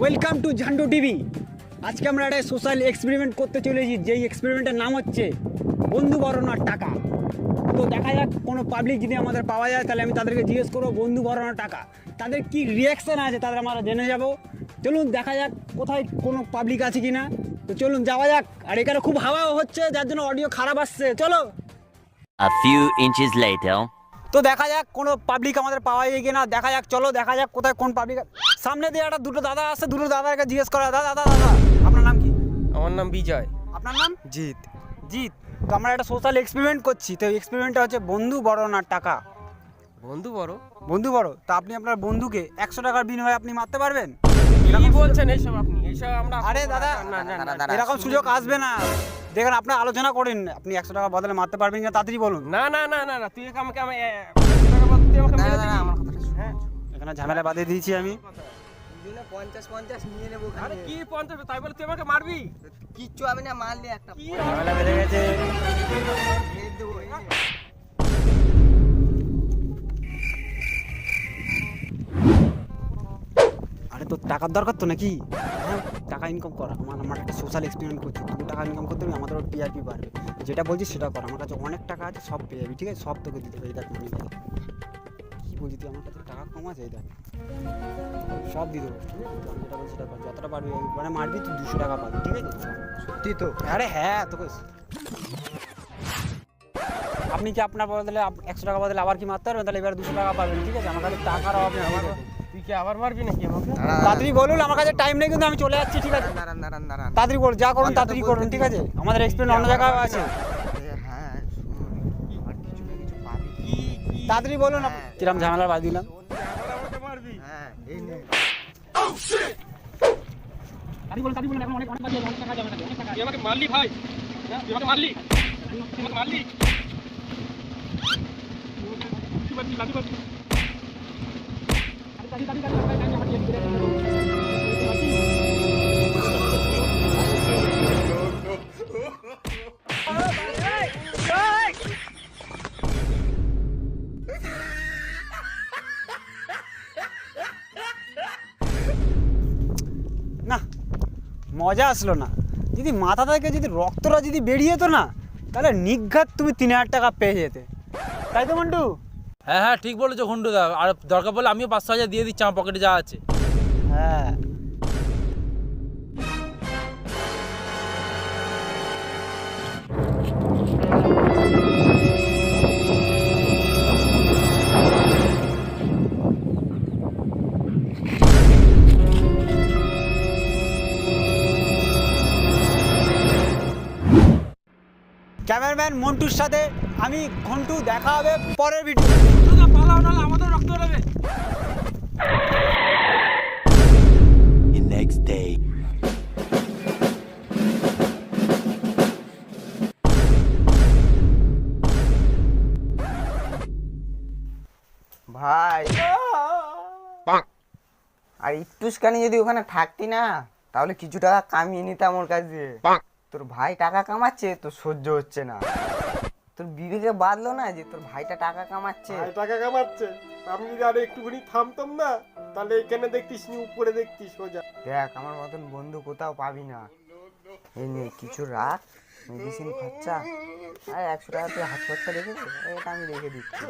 Welcome to Zandu TV আজকে আমরা একটা সোশ্যাল এক্সপেরিমেন্ট করতে চলেছি, যেই এক্সপেরিমেন্টের নাম হচ্ছে বন্ধু বরণার টাকা। তো দেখা যাক কোনো পাবলিক যদি আমাদের পাওয়া যায়, তাহলে আমি তাদেরকে জিজ্ঞেস করব, বন্ধু বরণার টাকা? তাদের কি রিয়াকশান আছে তাদের আমরা জেনে যাব। চলুন দেখা যাক কোথায় কোনো পাবলিক আছে কি না তো চলুন যাওয়া যাক। আর এখানে খুব হাওয়াও হচ্ছে, যার জন্য অডিও খারাপ আসছে। চলো। A few inches later. তো দেখা যাক কোনো পাবলিক আমাদের পাওয়া যায় কিনা। দেখা যাক চলো দেখা যাক কোথায় কোন পাবলিক সামনে দিয়ে একটা দুটো দাদা আসছে দুটো দাদাকে জিজ্ঞেস করা। দাদা দাদা দাদা আপনার নাম কি? আমার নাম বিজয়। আপনার নাম? জিৎ। জিৎ। তো আমরা একটা সোশ্যাল এক্সপেরিমেন্ট করছি। তো এক্সপেরিমেন্টটা হচ্ছে বন্ধু বড় না টাকা? বন্ধু বড়? বন্ধু বড়? তো আপনি আপনার বন্ধুকে একশো টাকার বিনিময়ে আপনি মারতে পারবেন? কি বলছেন এইসব? আরে দাদা না না না না এরকম সুযোগ আসবে না। দেখেন আপনার আলোচনা করেন আপনি একশো টাকা বদলে মারতে পারবেন কিনা তাড়াতাড়ি বলুন। না না না না না তুই আমাকে আমি হ্যাঁ। এখানে ঝামেলা বাদে দিয়েছি আমি। পঞ্চাশ পঞ্চাশ নিয়ে নেব আরে কি পঞ্চাশ? তাই বলে তুই আমাকে মারবি? কিচ্ছু আমি না মারলে একটা ঝামেলা বেড়ে গেছে। মেরে দেবো এই নে। আরে তোর টাকার দরকার তো নাকি? টাকা ইনকাম করা। আমার আমার একটা সোশ্যাল এক্সপেরিমেন্ট করছি। তুই টাকা ইনকাম করতে হবে আমাদের টিআরপি বাড়বে। যেটা বলছিস সেটা কর। আমার কাছে অনেক টাকা আছে সব পেয়ে যাবি ঠিক আছে? সব তোকে দিতে হবে। এই দেখ মনে কী বলছি তুই? আমার কাছে টাকা কম আছে এই দেখ। সব দিয়ে দেবো। ঠিক আছে? আমি যেটা বলছি সেটা কর। যতটা পারবি মানে মারবি তুই দুশো টাকা পাবি ঠিক আছে? সত্যি তো? আরে হ্যাঁ তোকে। আপনি কি আপনার বদলে একশো টাকা বদলে আবার কি মারতে পারবেন? তাহলে এবার দুশো টাকা পাবেন ঠিক আছে? আমার কাছে টাকার অভাব নেই। আমার তুই কি আবার মারবি নাকি আমাকে? তাড়াতাড়ি বলুন আমার কাছে টাইম নেই কিন্তু আমি চলে যাচ্ছি ঠিক আছে? দাঁড়ান দাঁড়ান দাঁড়ান। তাড়াতাড়ি করুন যা করুন তাড়াতাড়ি করুন ঠিক আছে? আমাদের এক্সপিরিয়েন্স অন্য জায়গায় আছে। হ্যাঁ তাড়াতাড়ি বলুন আপ- কিরম ঝামেলা বাদ দিলাম? হ্যাঁ মারলি ভাই? হ্যাঁ, মারলি? মারলি? না, মজা আসলো না। যদি মাথা থেকে যদি রক্তটা যদি বেরিয়ে যেত না, তাহলে নিঘাত তুমি তিন হাজার টাকা পেয়ে যেতে। তাই তো মন্টু? হ্যাঁ হ্যাঁ ঠিক বলেছ ঘন্টুদা আর দরকার পড়লে আমিও পাঁচশো হাজার দিয়ে দিচ্ছি, আমার পকেটে যা আছে। হ্যাঁ। ক্যামেরাম্যান মন্টুর সাথে আমি ঘন্টু দেখা হবে পরের ভিডিও পালাও নাহলে আমাদের রক্ত next day. ভাই। আর একটুখানি যদি ওখানে থাকতি না তাহলে কিছু টাকা কামিয়ে নিতাম ওর কাছে। তোর ভাই টাকা কামাচ্ছে তোর সহ্য হচ্ছে না। তোর বিবেকে বাঁধলো না যে তোর ভাইটা টাকা কামাচ্ছে? ভাই টাকা কামাচ্ছে। আমি যদি আরও একটুখানি থামতাম না তাহলে এখানে দেখতিস নি উপরে দেখতিস সোজা। দেখ আমার মতন বন্ধু কোথাও পাবি না। এই নে কিছু রাখ মেডিসিন খরচা। আর একশো টাকা তুই হাত খরচা রেখে দে, এটা আমি রেখে দিচ্ছি।